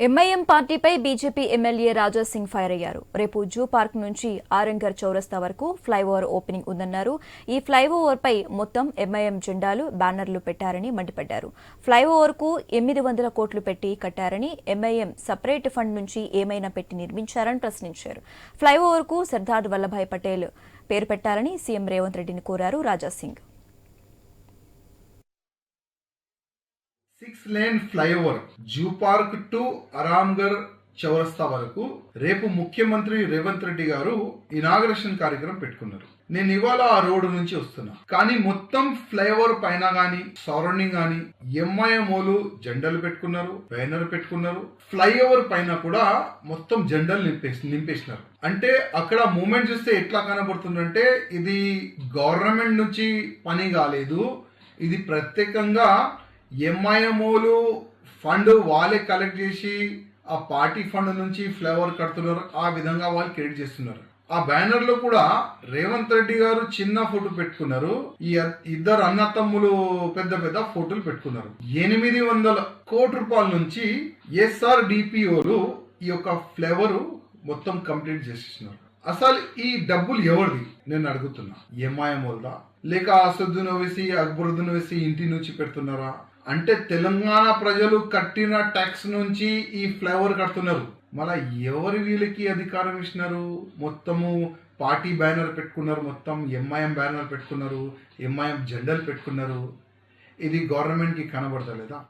MIM పార్టీపై BJP MLA Raja Singh fire అయ్యారు. రేపు జూ పార్క్ నుంచి ఆరంగర్ చౌరస్తా వరకు ఫ్లైఓవర్ ఓపెనింగ్ ఉందన్నారు. ఈ ఫ్లైఓవర్ పై మొత్తం ఎంఐఎం జెండాలు బ్యానర్లు పెట్టారని మండిపడ్డారు. ఫ్లైఓవర్కు ఎనిమిది వందల కోట్లు పెట్టి కట్టారని ఎంఐఎం సపరేట్ ఫండ్ నుంచి ఏమైనా పెట్టి నిర్మించారని ప్రశ్నించారు. ఫ్లైఓవర్కు సర్దార్ వల్లభాయ్ పటేల్ పేరు పెట్టాలని సీఎం రేవంత్ రెడ్డిని కోరారు Raja Singh. Six lane flyover zoo park to Aramghar చౌరస్తా వరకు రేపు ముఖ్యమంత్రి రేవంత్ రెడ్డి గారు ఇనాగరేషన్ కార్యక్రమం పెట్టుకున్నారు. నేను ఇవాళ ఆ రోడ్డు నుంచి వస్తున్నా. కానీ మొత్తం ఫ్లైఓవర్ పైన గాని సరౌండింగ్ గాని ఎంఐఎంఓలు జెండాలు పెట్టుకున్నారు బ్యానర్ పెట్టుకున్నారు. ఫ్లైఓవర్ పైన కూడా మొత్తం జెండాలు నింపేసి నింపేసినారు. అంటే అక్కడ మూమెంట్ చూస్తే ఎట్లా కనబడుతుందంటే ఇది గవర్నమెంట్ నుంచి పని కాలేదు. ఇది ప్రత్యేకంగా ఎంఐఎంఓలు ఫండ్ వాళ్ళే కలెక్ట్ చేసి ఆ పార్టీ ఫండ్ నుంచి ఫ్లేవర్ కడుతున్నారు. ఆ విధంగా వాళ్ళు క్రియేట్ చేస్తున్నారు. ఆ బ్యానర్లో కూడా రేవంత్ రెడ్డి గారు చిన్న ఫోటో పెట్టుకున్నారు. ఈ ఇద్దరు అన్న తమ్ములు పెద్ద పెద్ద ఫోటోలు పెట్టుకున్నారు. ఎనిమిది వందల కోటి రూపాయల నుంచి ఎస్ఆర్ డిపిఓలు ఈ యొక్క ఫ్లేవర్ మొత్తం కంప్లీట్ చేసేసినారు అసలు ఈ డబ్బులు ఎవరిది? నేను అడుగుతున్నా. ఎంఐఎం వల్దా లేక అసదును వేసి అక్బరుద్దును వేసి ఇంటి నుంచి పెడుతున్నారా? అంటే తెలంగాణ ప్రజలు కట్టిన ట్యాక్స్ నుంచి ఈ ఫ్లేవర్ కడుతున్నారు. మళ్ళీ ఎవరి వీళ్ళకి అధికారం ఇచ్చినారు? మొత్తము పార్టీ బ్యానర్ పెట్టుకున్నారు. మొత్తం ఎంఐఎం బ్యానర్ పెట్టుకున్నారు. ఎంఐఎం జెండాలు పెట్టుకున్నారు. ఇది గవర్నమెంట్కి కనబడతలేదా?